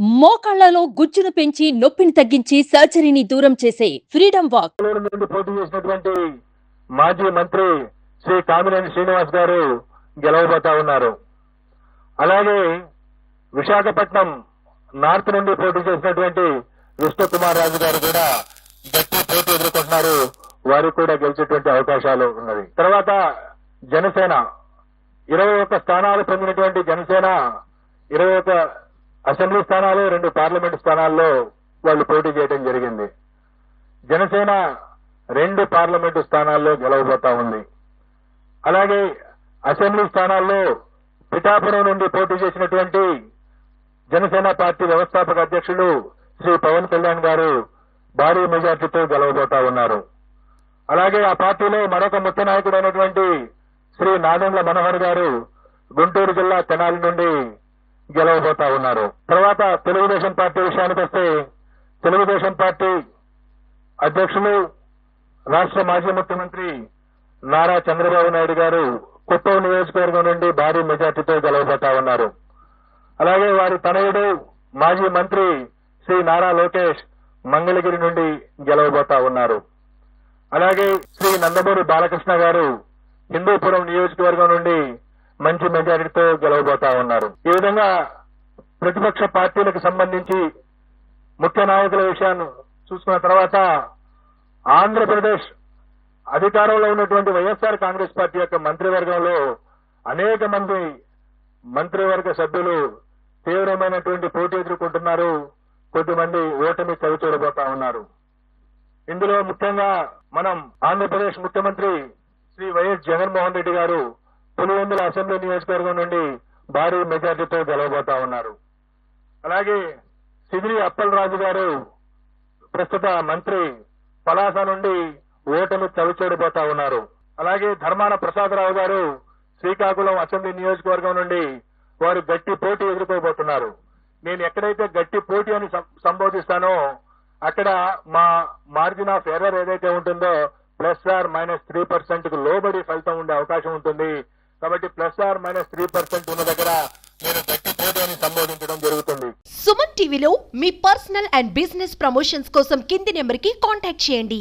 మోకాళ్ళలో గుజ్జును పెంచి నొప్పిని తగ్గించి సర్జరీని దూరం చేసే ఫ్రీడమ్ వాక్. నుండి పోటీ చేసినటువంటి మాజీ మంత్రి శ్రీ కామినేని శ్రీనివాస్ గారు గెలవబోతా ఉన్నారు. అలాగే విశాఖపట్నం నార్త్ నుండి పోటీ చేసినటువంటి విష్ణు కుమార్ రాజు గారు కూడా గట్టి పోటీ ఎదుర్కొంటున్నారు. వారికి కూడా గెలిచేటువంటి అవకాశాలు ఉన్నది తర్వాత జనసేన. ఇరవై ఒక్క స్థానాలు పొందినటువంటి జనసేన ఇరవై ఒక్క అసెంబ్లీ స్థానాలు రెండు పార్లమెంట్ స్థానాల్లో వాళ్ళు పోటీ చేయడం జరిగింది. జనసేన రెండు పార్లమెంటు స్థానాల్లో గెలవబోతా ఉంది. అలాగే అసెంబ్లీ స్థానాల్లో పిఠాపురం నుండి పోటీ చేసినటువంటి జనసేన పార్టీ వ్యవస్థాపక అధ్యక్షులు శ్రీ పవన్ కళ్యాణ్ గారు భారీ మెజార్టీతో గెలవబోతా ఉన్నారు. అలాగే ఆ పార్టీలో మరొక ముఖ్య నాయకుడైనటువంటి శ్రీ నాదెండ్ల మనోహర్ గారు గుంటూరు జిల్లా తెనాలి నుండి గెలవబోతా ఉన్నారు. తర్వాత తెలుగుదేశం పార్టీ విషయానికి వస్తే తెలుగుదేశం పార్టీ అధ్యక్షులు రాష్ట్ర మాజీ ముఖ్యమంత్రి నారా చంద్రబాబు నాయుడు గారు కుప్పం నియోజకవర్గం నుండి భారీ మెజార్టీతో గెలవబోతా ఉన్నారు. అలాగే వారి తనయుడు మాజీ మంత్రి శ్రీ నారా లోకేష్ మంగళగిరి నుండి గెలవబోతా ఉన్నారు. అలాగే శ్రీ నందమూరి బాలకృష్ణ గారు హిందూపురం నియోజకవర్గం నుండి మంచి మెజారిటీతో గెలవబోతా ఉన్నారు. ఈ విధంగా ప్రతిపక్ష పార్టీలకు సంబంధించి ముఖ్య నాయకుల విషయాన్ని చూసుకున్న తర్వాత ఆంధ్రప్రదేశ్ అధికారంలో ఉన్నటువంటి వైఎస్ఆర్ కాంగ్రెస్ పార్టీ యొక్క మంత్రివర్గంలో అనేక మంది మంత్రివర్గ సభ్యులు తీవ్రమైనటువంటి పోటీ ఎదుర్కొంటున్నారు. కొద్దిమంది ఓటమి చవి చూడబోతా ఉన్నారు. ఇందులో ముఖ్యంగా మనం ఆంధ్రప్రదేశ్ ముఖ్యమంత్రి శ్రీ వైఎస్ జగన్మోహన్ రెడ్డి గారు పులివెందుల అసెంబ్లీ నియోజకవర్గం నుండి భారీ మెజార్టీతో గెలవబోతా ఉన్నారు. అలాగే సిదిరి అప్పలరాజు గారు ప్రస్తుత మంత్రి పలాస నుండి ఓటమి చవిచూడబోతా ఉన్నారు. అలాగే ధర్మాన ప్రసాదరావు గారు శ్రీకాకుళం అసెంబ్లీ నియోజకవర్గం నుండి వారు గట్టి పోటీ ఎదుర్కోబోతున్నారు. నేను ఎక్కడైతే గట్టి పోటీ అని సం- సంబోధిస్తానో అక్కడ మా మార్జిన్ ఆఫ్ ఎర్రర్ ఏదైతే ఉంటుందో ప్లస్ ఆర్ మైనస్ త్రీ పర్సెంట్కు లోబడి ఫలితం ఉండే అవకాశం ఉంటుంది. కాబట్టి plus or minus three percent ఉన్న దగ్గర నేను గట్టి అని సంబోధించడం జరుగుతుంది. సుమన్ టీవీలో మీ పర్సనల్ అండ్ బిజినెస్ ప్రమోషన్స్ కోసం కింది నెంబర్కి కాంటాక్ట్ చేయండి.